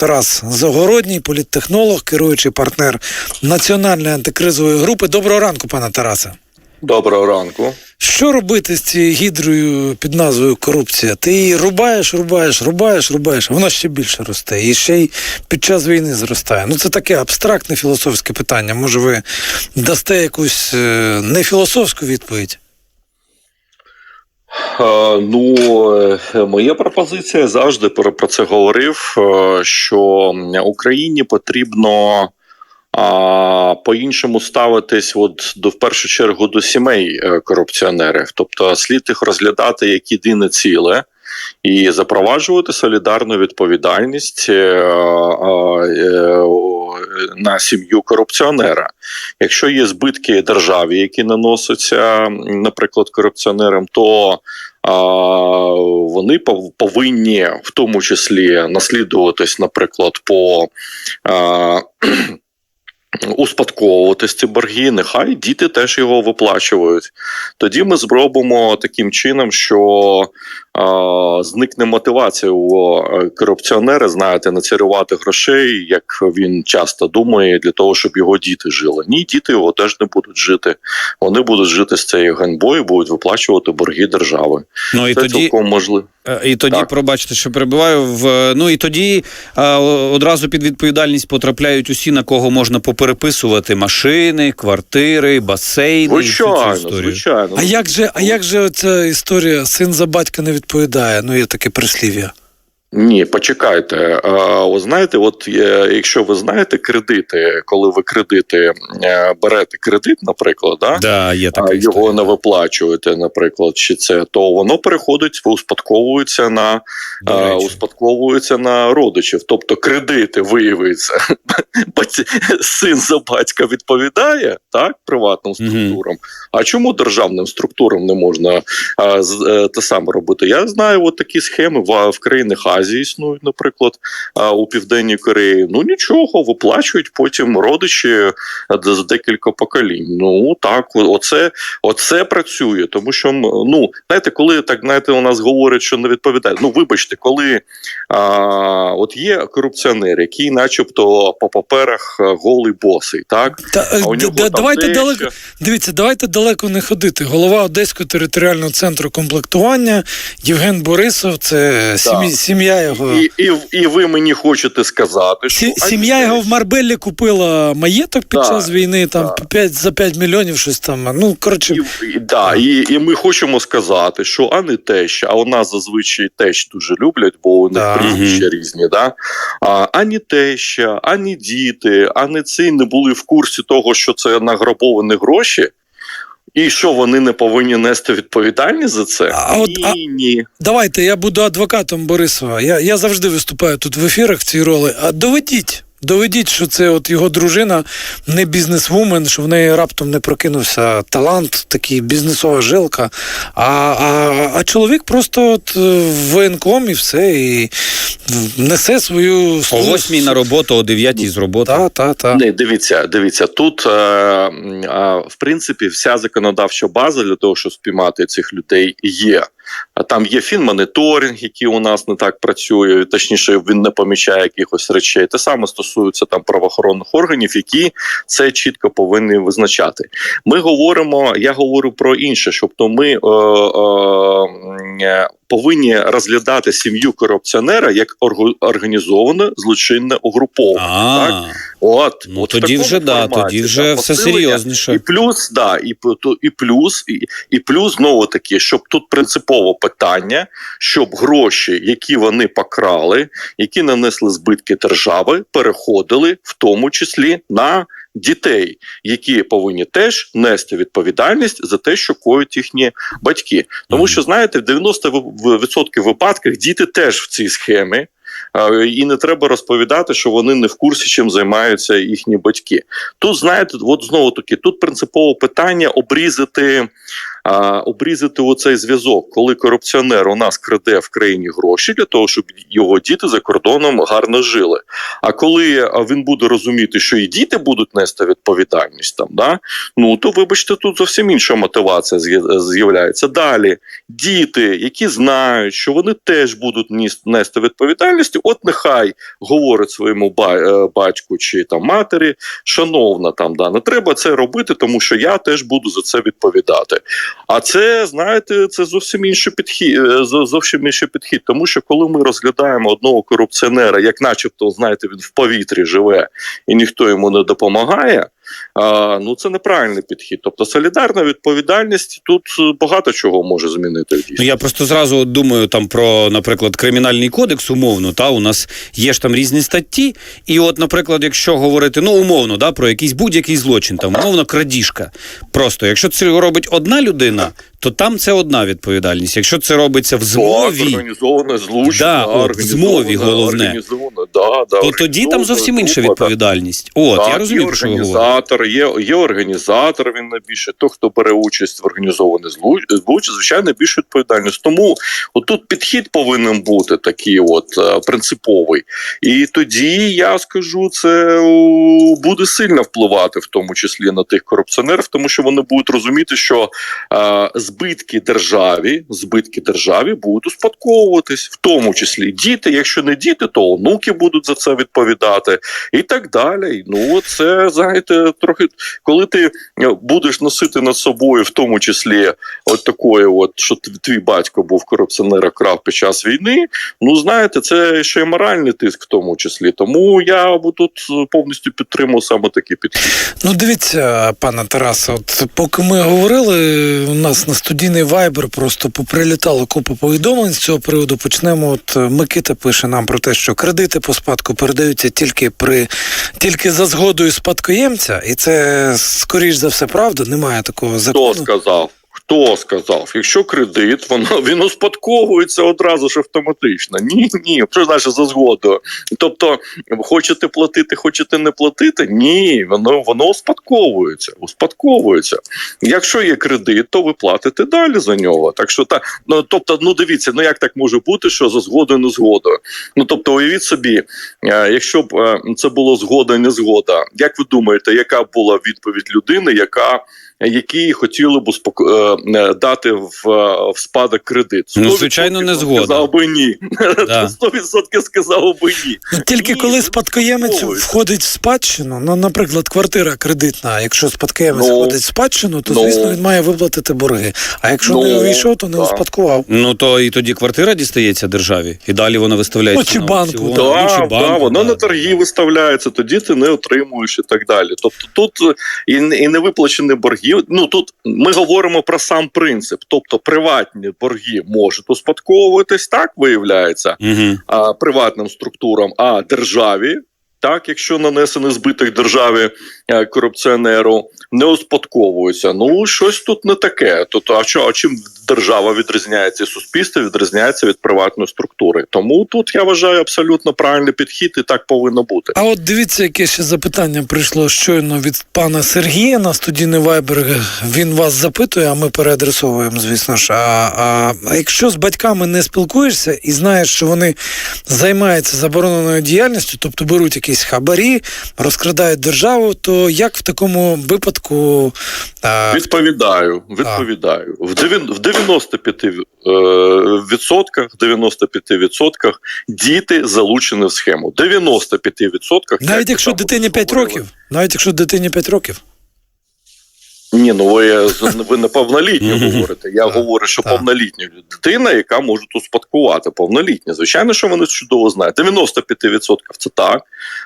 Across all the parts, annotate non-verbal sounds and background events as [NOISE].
Тарас Загородній, політтехнолог, керуючий партнер національної антикризової групи. Доброго ранку, пане Тарасе. Доброго ранку. Що робити з цією гідрою під назвою корупція? Ти її рубаєш, рубаєш, рубаєш, рубаєш, вона ще більше росте. І ще й під час війни зростає. Ну це таке абстрактне філософське питання. Може, ви дасте якусь е, не відповідь? Е, Ну, е, моя пропозиція завжди про це говорив. е, Що Україні потрібно по-іншому ставитись, от до в першу чергу до сімей корупціонерів. Тобто слід їх розглядати як єдине ціле. І запроваджувати солідарну відповідальність е, е, на сім'ю корупціонера. Якщо є збитки державі, які наносяться, наприклад, корупціонерам, то вони пов- повинні в тому числі наслідуватись, наприклад, по а, успадковуватись ці борги, нехай діти теж його виплачують. Тоді ми зробимо таким чином, що а, зникне мотивація у е, корупціонера, знаєте, нацарювати грошей, як він часто думає, для того, щоб його діти жили. Ні, діти його теж не будуть жити. Вони будуть жити з цією ганьбою, будуть виплачувати борги держави. Ну і Це тоді, цілком можливо. е, і тоді, Так. пробачте, що перебиваю в ну і тоді е, одразу під відповідальність потрапляють усі, на кого можна попереписувати машини, квартири, басейни. і цю історію. звичайно. А як же, а як же ця історія син за батька не відповідає? Ну, є таке прислів'я. Ні, почекайте. Ви знаєте, от якщо ви знаєте кредити, коли ви кредити е, берете кредит, наприклад, да, Да, є така його історія. не виплачуєте, наприклад, чи це, то воно переходить, успадковується на успадковується на родичів. Тобто кредити виявиться, [LAUGHS] син за батька відповідає так приватним структурам. А чому державним структурам не можна з- е, те саме робити? Я знаю, от такі схеми в, в країнах Азії існують, наприклад, у Південній Кореї. Ну нічого, виплачують потім родичі е, з декілька поколінь. Ну так, оце, оце працює, тому що ну знаєте, коли так знаєте, у нас говорять, що не відповідає. Ну вибачте, коли а, от є корупціонер, який, начебто, по паперах е, голий босий, так Та, е, а у нього д- там давайте дещо- далеко. Дивіться, давайте далеко не ходити. Голова Одеського територіального центру комплектування Євген Борисов, це сім'я, сім'я його. І, і, і ви мені хочете сказати, що Сі- Сім'я його в Марбеллі купила маєток під Так, час війни, там так. 5, за 5 мільйонів щось там. Ну, коротше, І, і, да, і, і ми хочемо сказати, що а не теща, а у нас зазвичай тещ дуже люблять, бо у них Да. прізвища різні. Да? А, ані теща, ані діти, ані ці не були в курсі того, що це награбовані гроші. І що вони не повинні нести відповідальність за це? А от- ні, а- ні. давайте, я буду адвокатом Борисова. Я, я завжди виступаю тут в ефірах в цій ролі. А доведіть. Доведіть, що це от його дружина не бізнесвумен, що в неї раптом не прокинувся талант, такий бізнесова жилка. А, а, а чоловік просто от е, в воєнком і все, і несе свою О восьмій на роботу, о дев'ятій з роботи. Та, та, та. Не, дивіться, дивіться, тут е, в принципі вся законодавча база для того, щоб спіймати цих людей, є. А там є фінмоніторинг, який у нас не так працює, точніше, він не помічає якихось речей. Те саме стосується там правоохоронних органів, які це чітко повинні визначати. Ми говоримо, я говорю про інше, тобто ми е, е, е, повинні розглядати сім'ю корупціонера як організоване злочинне угруповання. так? От, ну от тоді вже да, тоді вже все серйозніше. І плюс, да, і, і плюс, і, і плюс знову таки, щоб тут принципово питання, щоб гроші, які вони покрали, які нанесли збитки держави, переходили в тому числі на дітей, які повинні теж нести відповідальність за те, що коють їхні батьки. Тому що знаєте, в 90% випадках діти теж в цій схемі. І не треба розповідати, що вони не в курсі, чим займаються їхні батьки. Тут знаєте, от знову таки, тут принципове питання обрізати, а, обрізати оцей зв'язок, коли корупціонер у нас краде в країні гроші для того, щоб його діти за кордоном гарно жили. А коли він буде розуміти, що і діти будуть нести відповідальність там, да, ну то вибачте, тут зовсім інша мотивація з'я- з'являється. Далі діти, які знають, що вони теж будуть нести відповідальність, от нехай говорить своєму е, батьку чи там матері, шановна, там да не треба це робити, тому що я теж буду за це відповідати. А це знаєте, це зовсім інший підхід, е, зовсім інший підхід. Тому що коли ми розглядаємо одного корупціонера, як, начебто, знаєте, він в повітрі живе і ніхто йому не допомагає. Ну це неправильний підхід. Тобто солідарна відповідальність тут е, багато чого може змінити. Ну я просто зразу думаю там про, наприклад, кримінальний кодекс умовно. Та у нас є ж там різні статті, і от, наприклад, якщо говорити ну умовно, да, про якийсь будь-який злочин, там умовно крадіжка. Просто якщо це робить одна людина, то там це одна відповідальність. Якщо це робиться в змові, організоване злочин, Да, в змові головне. да, да, то тоді там зовсім інша група, відповідальність. От Так, я розумію, є організатор, є, є організатор, він найбільше. Той, хто бере участь в організованій зло- звичайно, більш відповідальність. Тому отут підхід повинен бути такий, от е, принциповий. І тоді я скажу, це буде сильно впливати, в тому числі на тих корупціонерів, тому що вони будуть розуміти, що е, збитки державі, збитки державі будуть успадковуватись, в тому числі діти. Якщо не діти, то онуки будуть за це відповідати і так далі. Ну це знаєте, трохи коли ти е, будеш носити над собою, в тому числі, от такої, от що твій- батько був корупціонер, крав під час війни. Ну знаєте, це ще й моральний тиск, в тому числі. Тому я тут повністю підтримую саме такий підхід. Ну, дивіться, пане Тарасе, от поки ми говорили, у нас на студійний вайбер просто поприлітало купа повідомлень з цього приводу. Почнемо. От е, Микита пише нам про те, що кредити по спадку передаються тільки при тільки за згодою спадкоємця, і це скоріш за все правда. Немає такого Хто закону. сказав? Хто сказав? Якщо кредит, воно [LAUGHS] він успадковується одразу ж автоматично. Ні, ні, що значить за згодою. Тобто, хочете платити, хочете не платити? Ні, воно воно успадковується. Успадковується. Якщо є кредит, то ви платите далі за нього. Так що та ну тобто, ну дивіться, ну як так може бути, що за згодою не згодою? Ну тобто, уявіть собі, е, якщо б е, це було згода, не згода. Як ви думаєте, яка була відповідь людини, яка які хотіли б успоко... е, е, дати в, е, в спадок кредит. Ну, звичайно, не згода. Сказав би ні. Да. [LAUGHS] 100% сказав би ні. Ну, тільки Ні, коли ну, спадкоємець входить в спадщину, ну, наприклад, квартира кредитна, якщо спадкоємець Ну, входить в спадщину, то ну, звісно він має виплатити борги. А якщо ну, не увійшов, то не так. успадкував. Ну то і тоді квартира дістається державі, і далі вона виставляється. Ну, чи на банку, да. ну, чи банку, да, воно да, на да, торги да. виставляється, тоді ти не отримуєш і так далі. Тобто тут і, не- і не виплачені борги. Ну тут ми говоримо про сам принцип. Тобто приватні борги можуть успадковуватись, так виявляється, угу. а, приватним структурам, а державі. Так, якщо нанесений збиток державі е, корупціонеру, не успадковується. Ну щось тут не таке. Тобто, а що а чим держава відрізняється суспільство відрізняється від приватної структури? Тому тут я вважаю абсолютно правильний підхід, і так повинно бути. А от дивіться, яке ще запитання прийшло щойно від пана Сергія на студійний вайбер. Він вас запитує, а ми переадресовуємо, звісно ж. А, а, а якщо з батьками не спілкуєшся і знаєш, що вони займаються забороненою діяльністю, тобто беруть якісь хабарі, розкрадають державу, то як в такому випадку а, Відповідаю, відповідаю. В в 95%, відсотках, 95 відсотках діти залучені в схему. 95%. навіть якщо дитині 5 років, навіть якщо дитині 5 років. Ні, ну ви, ви неповнолітні Мгм. говорите. Я говорю, що повнолітня дитина, яка може успадкувати повнолітня. Звичайно, що вони чудово знають. 95% це так.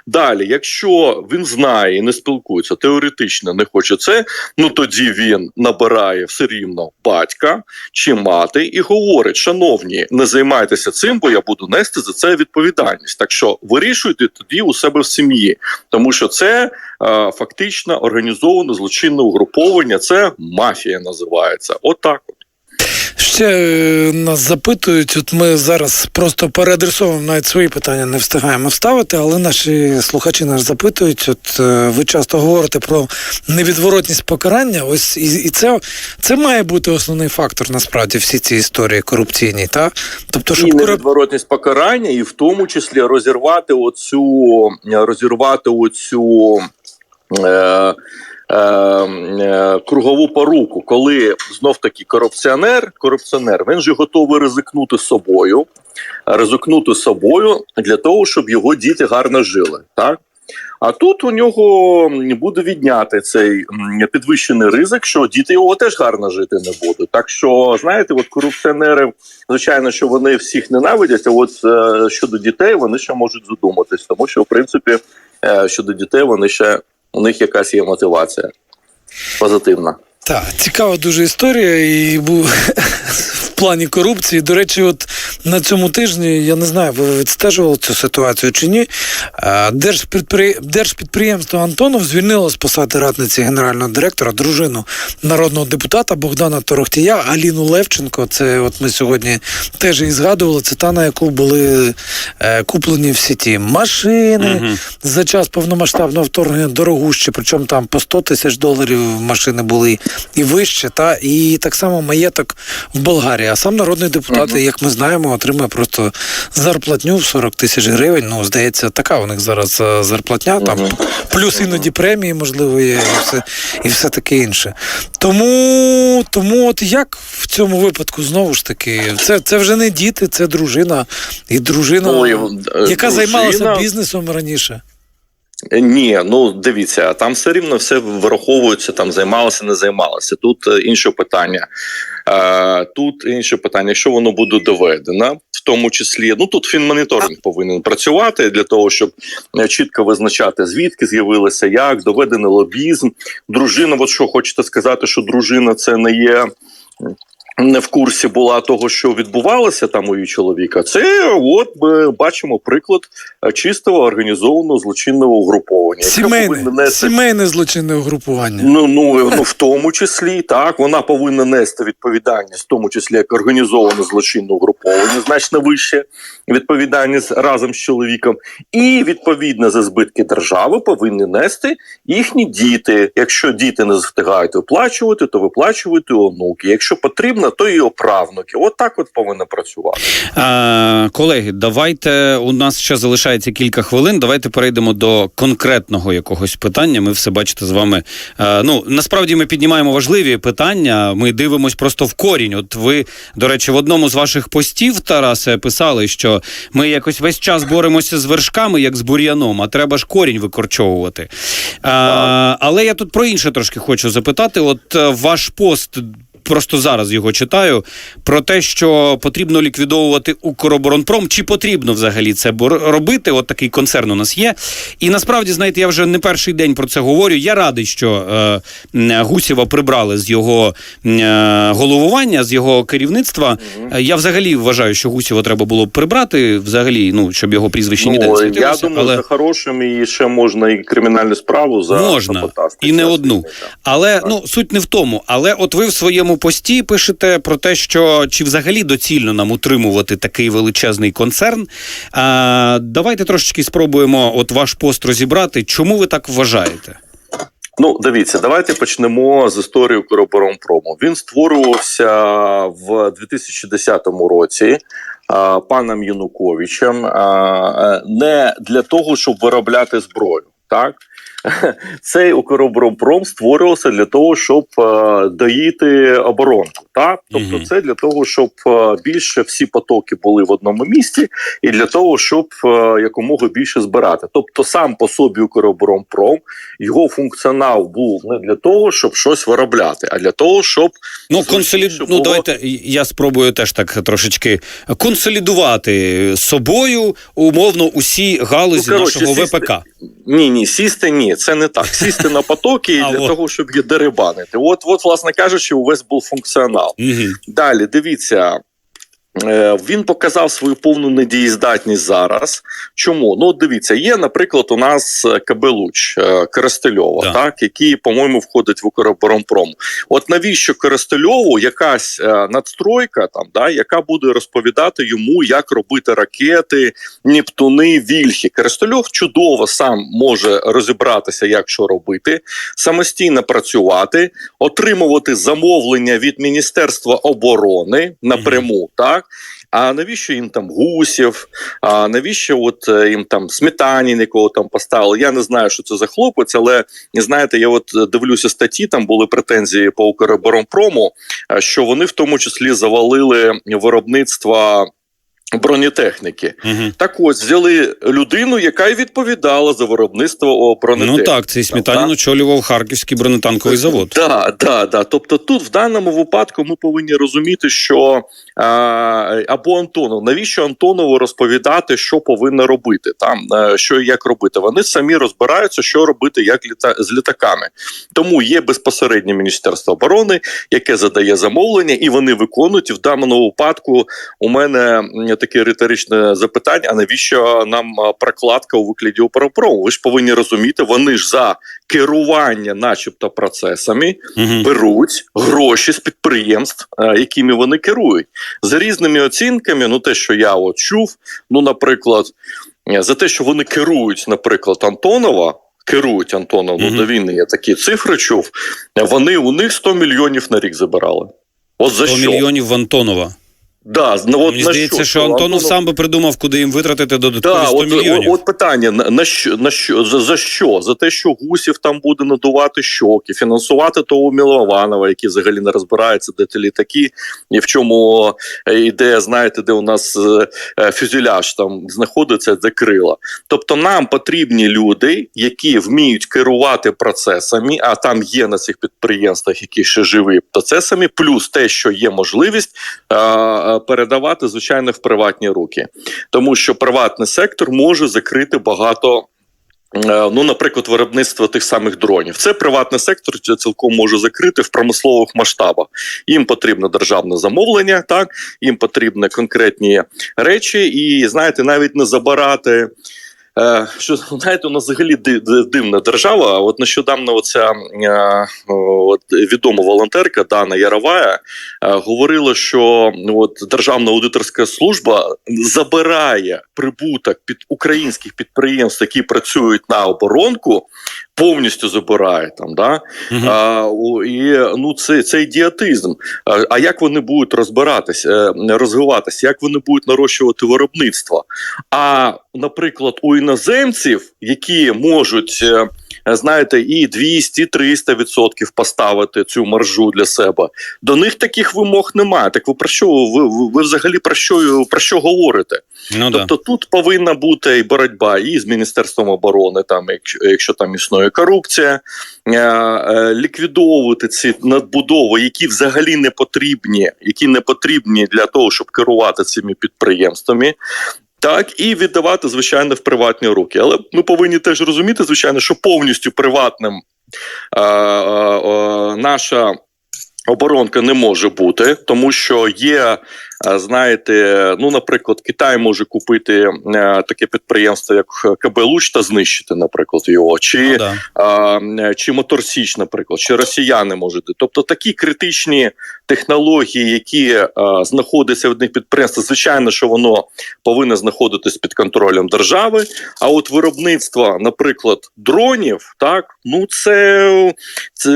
Далі, якщо він знає і не спілкується, теоретично не хоче це, ну тоді він набирає все рівно батька чи мати і говорить: шановні, не займайтеся цим, бо я буду нести за це відповідальність. Так що вирішуйте тоді у себе в сім'ї, тому що це е, фактично організоване злочинне угруповання. Це мафія називається. Отак. От Ще е, нас запитують, от ми зараз просто переадресовуємо навіть свої питання, не встигаємо вставити, але наші слухачі нас запитують. От е, ви часто говорите про невідворотність покарання. Ось і, і це, це має бути основний фактор насправді всі ці історії корупційні, та тобто, щоб кору... невідворотність покарання, і в тому числі розірвати оцю розірвати оцю е, е, е, кругову поруку, коли знов таки корупціонер, корупціонер, він же готовий ризикнути собою, ризикнути собою для того, щоб його діти гарно жили. Так? А тут у нього буде відняти цей підвищений ризик, що діти його теж гарно жити не будуть. Так що, знаєте, от корупціонери, звичайно, що вони всіх ненавидять, а от е, щодо дітей вони ще можуть задуматись, тому що в принципі е, щодо дітей вони ще у них якась є мотивація позитивна. Так, цікава дуже історія, і був [LAUGHS] плані корупції. До речі, от на цьому тижні я не знаю, ви відстежували цю ситуацію чи ні. Держпідпри... Держпідприємство Антонов звільнило з посади радниці генерального директора дружину народного депутата Богдана Торохтія Аліну Левченко. Це от ми сьогодні теж і згадували. Це та на яку були е, куплені всі ті машини Мгм. за час повномасштабного вторгнення дорогущі, причому там по 100 тисяч доларів машини були і вище, та і так само маєток в Болгарії. А сам народний депутат, Мгм. як ми знаємо, отримує просто зарплатню в 40 тисяч гривень. Ну, здається, така у них зараз е, зарплатня, там плюс іноді премії, можливо, є, і все, і все таке інше. Тому, тому от як в цьому випадку знову ж таки, це, це вже не діти, це дружина, і дружина, і, е, яка дружина- займалася бізнесом раніше. Ні, ну дивіться, там все рівно все враховується, там займалося, не займалося. Тут е, інше питання. Е, тут інше питання, якщо воно буде доведено, в тому числі, ну тут фінмоніторинг повинен працювати для того, щоб е, чітко визначати, звідки з'явилося, як доведений лобізм. Дружина, от що хочете сказати, що дружина це не є. Не в курсі була того, що відбувалося там у її чоловіка. Це от ми бачимо приклад е, чистого організованого злочинного угруповання. Сімейне, нести сімейне злочинне угрупування. Ну, ну, ну в тому числі так вона повинна нести відповідальність, в тому числі як організоване злочинне угруповання, значно вище відповідальність разом з чоловіком, і відповідно за збитки держави повинні нести їхні діти. Якщо діти не встигають виплачувати, то виплачують і онуки. Якщо потрібно, то і оправнуки. От так от повинно працювати. Е, колеги, давайте у нас ще залишається кілька хвилин. Давайте перейдемо до конкретного якогось питання. Ми все бачите з вами. Е, ну насправді ми піднімаємо важливі питання. Ми дивимось просто в корінь. От ви, до речі, в одному з ваших постів Тарасе писали, що ми якось весь час боремося з вершками, як з бур'яном, а треба ж корінь викорчовувати. Е, але я тут про інше трошки хочу запитати. От е, ваш пост просто зараз його читаю, про те, що потрібно ліквідовувати Укроборонпром. Чи потрібно взагалі це робити? От такий концерн у нас є. І насправді, знаєте, я вже не перший день про це говорю. Я радий, що е, Гусєва прибрали з його е, головування, з його керівництва. Е, Я взагалі вважаю, що Гусєва треба було прибрати, взагалі, ну щоб його прізвище ніде не Ну, я думаю, але... за хорошим і ще можна і кримінальну справу за Можна. І не одну. Так. Але ну суть не в тому. Але от ви в своєму пості пишете про те, що чи взагалі доцільно нам утримувати такий величезний концерн. А, давайте трошечки спробуємо от ваш пост розібрати. Чому ви так вважаєте? Ну, дивіться, давайте почнемо з історії Укроборонпрому. Він створювався в 2010 році. а, Паном Януковичем а, е, не для того, щоб виробляти зброю, так цей Укроборонпром створювався для того, щоб е, доїти оборонку. Тобто, це для того, щоб е, більше всі потоки були в одному місці, і для того, щоб е, якомога більше збирати. Тобто, сам по собі Укроборонпром його функціонал був не для того, щоб щось виробляти, а для того, щоб Ну, консолід... ну було- давайте я спробую теж так трошечки консолідувати собою умовно усі галузі Ну, коротше, нашого сісти- ВПК. Ні, ні, сісти ні, це не так. Сісти на потоки [LAUGHS] для того, щоб їх дерибанити. От, от, власне кажучи, увесь був функціонал. Угу. Далі дивіться. Е, він показав свою повну недієздатність зараз. Чому? Ну, дивіться, є, наприклад, у нас е, КБ е, Коростельова, Да. так, який, по-моєму, входить в Укроборонпром. От навіщо Коростельову якась надстройка, там, да, яка буде розповідати йому, як робити ракети, Нептуни, Вільхи. Коростельов чудово сам може розібратися, як що робити, самостійно працювати, отримувати замовлення від Міністерства оборони напряму, так. А навіщо їм там гусів? А навіщо от е, їм там сметанін, якого там поставили? Я не знаю, що це за хлопець, але знаєте, я от е, дивлюся статті, там були претензії по Укроборонпрому, е, що вони в тому числі завалили виробництво бронетехніки. Угу. Так ось взяли людину, яка й відповідала за виробництво бронетехніки. Ну так, цей Сметанін очолював Харківський бронетанковий завод. Да, да, да. Тобто, тут в даному випадку ми повинні розуміти, що а, або Антонов, навіщо Антонову розповідати, що повинна робити там, е, що і як робити. Вони самі розбираються, що робити, як літа з літаками. Тому є безпосереднє міністерство оборони, яке задає замовлення, і вони виконують. І в даному випадку у мене м, таке риторичне запитання: а навіщо нам прокладка у викладі операпрому? Ви ж повинні розуміти, вони ж за керування, начебто, процесами Угу. беруть гроші з підприємств, е, якими вони керують. За різними оцінками, ну те, що я от чув, ну, наприклад, е, за те, що вони керують, наприклад, Антонова. Керують Антонов, ну Мгм. до війни я такі цифри чув. е, Вони у них 100 мільйонів на рік забирали. От за 100 що? мільйонів в Антонова. Да, ну, от Мені на здається, що Антонов сам би придумав, куди їм витратити додаткові Да, 100 от, мільйонів. от, от питання: на, що на що за, за що? За те, що гусів там буде надувати щоки, фінансувати того Мілованова, який взагалі не розбирається, де ті літаки, і в чому е, ідея, знаєте, де у нас е, е, фюзеляж там знаходиться, де крила. Тобто нам потрібні люди, які вміють керувати процесами, а там є на цих підприємствах, які ще живі процесами, плюс те, що є можливість е, е, передавати звичайно в приватні руки, тому що приватний сектор може закрити багато. е, Ну, наприклад, виробництво тих самих дронів. Це приватний сектор цілком може закрити в промислових масштабах. Їм потрібно державне замовлення, так їм потрібні конкретні речі, і знаєте, навіть не забирати. Е, Що [LAUGHS] знаєте, у нас взагалі ди- ди- дивна держава. От нещодавно оця е, от, відома волонтерка Дана Яровая е, говорила, що ну, от Державна аудиторська служба забирає прибуток під українських підприємств, які працюють на оборонку, повністю забирає там. Да? Мгм. А, і ну це, це ідіотизм. А, а як вони будуть розбиратись, е, розвиватися, як вони будуть нарощувати виробництво? А наприклад, у іноземців, які можуть. Е, Знаєте, і 200-300 відсотків поставити цю маржу для себе. До них таких вимог немає. Так ви про що ви, ви, взагалі про що про що говорите? Ну да. Тобто тут повинна бути і боротьба і з міністерством оборони, там якщо, якщо там існує корупція, е, е, ліквідовувати ці надбудови, які взагалі не потрібні, які не потрібні для того, щоб керувати цими підприємствами. Так, і віддавати, звичайно, в приватні руки. Але ми повинні теж розуміти, звичайно, що повністю приватним е, е, е, наша оборонка не може бути, тому що є, знаєте, ну, наприклад, Китай може купити е, таке підприємство, як КБ Луч, та знищити, наприклад, його, чи Ну, да. е, чи Моторсіч, наприклад, чи росіяни можуть. Тобто такі критичні технології, які знаходяться в одних підприємствах, звичайно, що воно повинно знаходитись під контролем держави. А от виробництво, наприклад, дронів, так ну це, це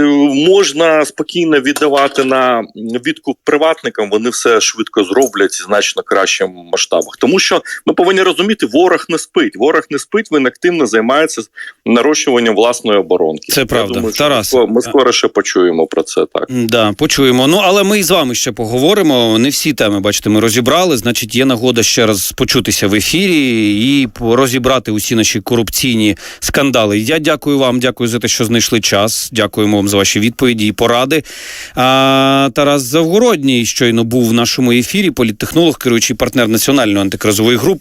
можна спокійно віддавати на відкуп приватникам. Вони все швидко зроблять і значно кращим масштабах. Тому що ми повинні розуміти, ворог не спить. Ворог не спить, він активно займається нарощуванням власної оборонки. Це Я правда. думаю, що Тарас. Ми, скоро- ми скоро ще почуємо про це. Так Да, почуємо. Ну але ми і з вами ще поговоримо. Не всі теми, бачите, ми розібрали. Значить, є нагода ще раз почутися в ефірі і розібрати усі наші корупційні скандали. Я дякую вам, дякую за те, що знайшли час. Дякуємо вам за ваші відповіді і поради. А, Тарас Завгородній щойно був в нашому ефірі. Політтехнолог, керуючий партнер національної антикризової групи.